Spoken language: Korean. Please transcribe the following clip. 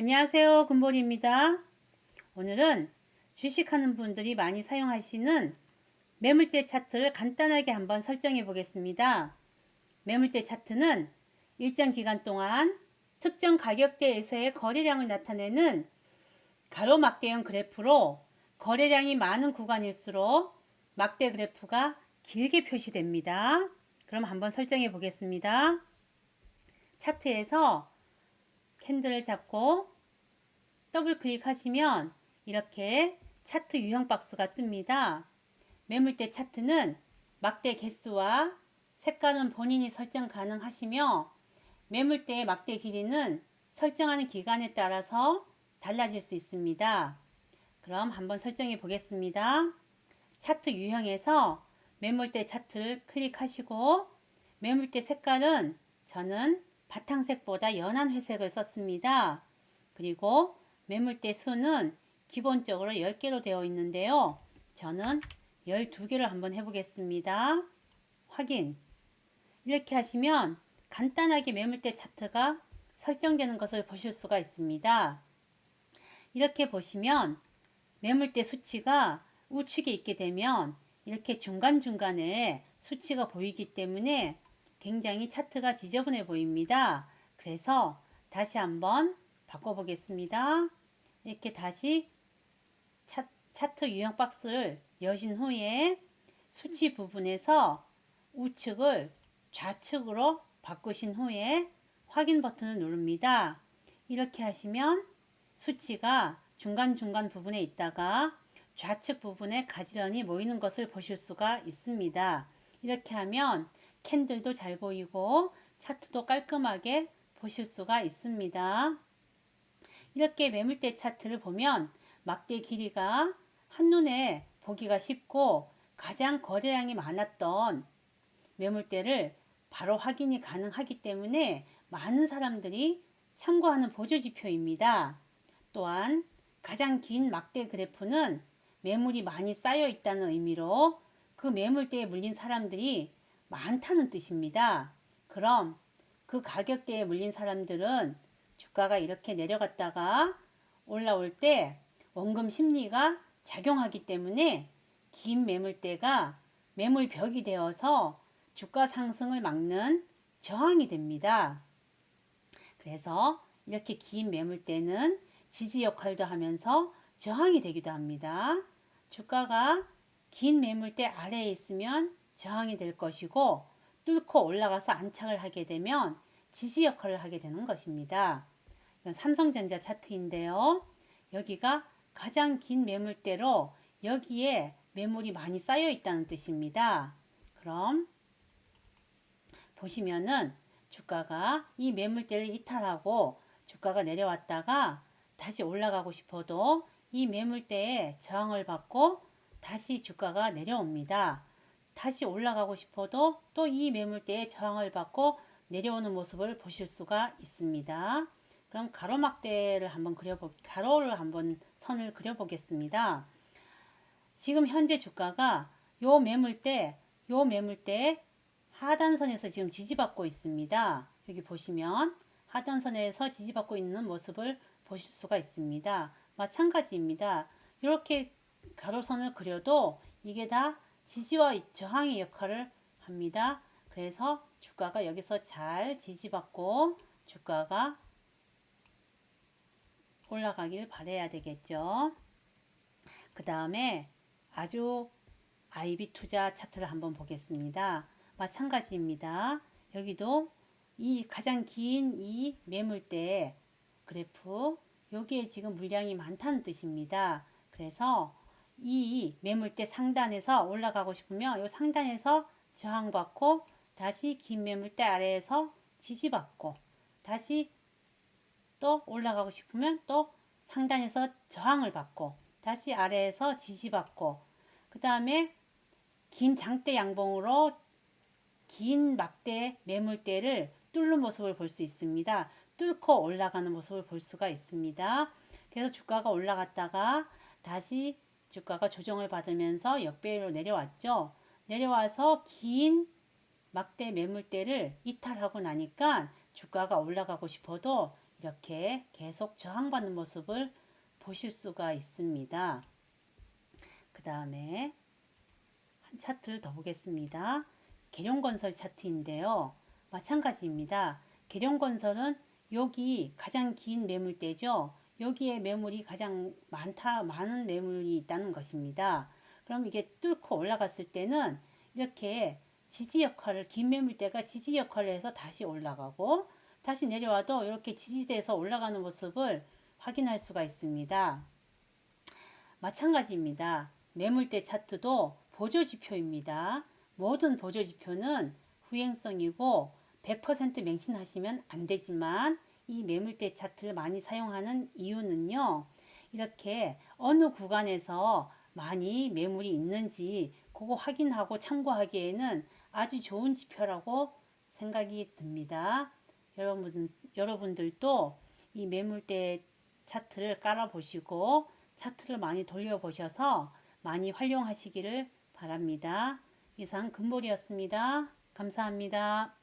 안녕하세요. 금보리입니다. 오늘은 주식하는 분들이 많이 사용하시는 매물대 차트를 간단하게 한번 설정해 보겠습니다. 매물대 차트는 일정 기간 동안 특정 가격대에서의 거래량을 나타내는 가로막대형 그래프로 거래량이 많은 구간일수록 막대 그래프가 길게 표시됩니다. 그럼 한번 설정해 보겠습니다. 차트에서 캔들을 잡고 더블 클릭하시면 이렇게 차트 유형 박스가 뜹니다. 매물대 차트는 막대 개수와 색깔은 본인이 설정 가능하시며 매물대의 막대 길이는 설정하는 기간에 따라서 달라질 수 있습니다. 그럼 한번 설정해 보겠습니다. 차트 유형에서 매물대 차트를 클릭하시고 매물대 색깔은 저는 바탕색보다 연한 회색을 썼습니다. 그리고 매물대 수는 기본적으로 10개로 되어 있는데요. 저는 12개를 한번 해보겠습니다. 확인. 이렇게 하시면 간단하게 매물대 차트가 설정되는 것을 보실 수가 있습니다. 이렇게 보시면 매물대 수치가 우측에 있게 되면 이렇게 중간중간에 수치가 보이기 때문에 굉장히 차트가 지저분해 보입니다. 그래서 다시 한번 바꿔보겠습니다. 이렇게 다시 차, 차트 유형 박스를 여신 후에 수치 부분에서 우측을 좌측으로 바꾸신 후에 확인 버튼을 누릅니다. 이렇게 하시면 수치가 중간중간 부분에 있다가 좌측 부분에 가지런히 모이는 것을 보실 수가 있습니다. 이렇게 하면 캔들도 잘 보이고 차트도 깔끔하게 보실 수가 있습니다. 이렇게 매물대 차트를 보면 막대 길이가 한눈에 보기가 쉽고 가장 거래량이 많았던 매물대를 바로 확인이 가능하기 때문에 많은 사람들이 참고하는 보조지표입니다. 또한 가장 긴 막대 그래프는 매물이 많이 쌓여 있다는 의미로 그 매물대에 물린 사람들이 많다는 뜻입니다. 그럼 그 가격대에 물린 사람들은 주가가 이렇게 내려갔다가 올라올 때 원금 심리가 작용하기 때문에 긴 매물대가 매물벽이 되어서 주가 상승을 막는 저항이 됩니다. 그래서 이렇게 긴 매물대는 지지 역할도 하면서 저항이 되기도 합니다. 주가가 긴 매물대 아래에 있으면 저항이 될 것이고 뚫고 올라가서 안착을 하게 되면 지지 역할을 하게 되는 것입니다. 삼성전자 차트인데요. 여기가 가장 긴 매물대로 여기에 매물이 많이 쌓여 있다는 뜻입니다. 그럼 보시면은 주가가 이 매물대를 이탈하고 주가가 내려왔다가 다시 올라가고 싶어도 이 매물대에 저항을 받고 다시 주가가 내려옵니다. 다시 올라가고 싶어도 또 이 매물대에 저항을 받고 내려오는 모습을 보실 수가 있습니다. 그럼 가로막대를 한번 그려보 가로를 한번 선을 그려보겠습니다. 지금 현재 주가가 요 매물대 요 매물대 하단선에서 지금 지지받고 있습니다. 여기 보시면 하단선에서 지지받고 있는 모습을 보실 수가 있습니다. 마찬가지입니다. 이렇게 가로선을 그려도 이게 다 지지와 저항의 역할을 합니다. 그래서 주가가 여기서 잘 지지받고 주가가 올라가길 바래야 되겠죠. 그 다음에 아주 IB 투자 차트를 한번 보겠습니다. 마찬가지입니다. 여기도 이 가장 긴 이 매물대 그래프 여기에 지금 물량이 많다는 뜻입니다. 그래서 이 매물대 상단에서 올라가고 싶으면 이 상단에서 저항받고 다시 긴 매물대 아래에서 지지받고 다시 또 올라가고 싶으면 또 상단에서 저항을 받고 다시 아래에서 지지받고 그 다음에 긴 장대 양봉으로 긴 막대 매물대를 뚫는 모습을 볼 수 있습니다. 뚫고 올라가는 모습을 볼 수가 있습니다. 그래서 주가가 올라갔다가 다시 주가가 조정을 받으면서 역배로 내려왔죠. 내려와서 긴 막대 매물대를 이탈하고 나니까 주가가 올라가고 싶어도 이렇게 계속 저항받는 모습을 보실 수가 있습니다. 그 다음에 한 차트를 더 보겠습니다. 계룡건설 차트인데요. 마찬가지입니다. 계룡건설은 여기 가장 긴 매물대죠. 여기에 매물이 가장 많다, 많은 매물이 있다는 것입니다. 그럼 이게 뚫고 올라갔을 때는 이렇게 지지 역할을, 긴 매물대가 지지 역할을 해서 다시 올라가고, 다시 내려와도 이렇게 지지대에서 올라가는 모습을 확인할 수가 있습니다. 마찬가지입니다. 매물대 차트도 보조 지표입니다. 모든 보조 지표는 후행성이고 100% 맹신하시면 안 되지만 이 매물대 차트를 많이 사용하는 이유는요. 이렇게 어느 구간에서 많이 매물이 있는지 그거 확인하고 참고하기에는 아주 좋은 지표라고 생각이 듭니다. 여러분, 여러분들도 이 매물대 차트를 깔아보시고 차트를 많이 돌려보셔서 많이 활용하시기를 바랍니다. 이상 금볼이었습니다. 감사합니다.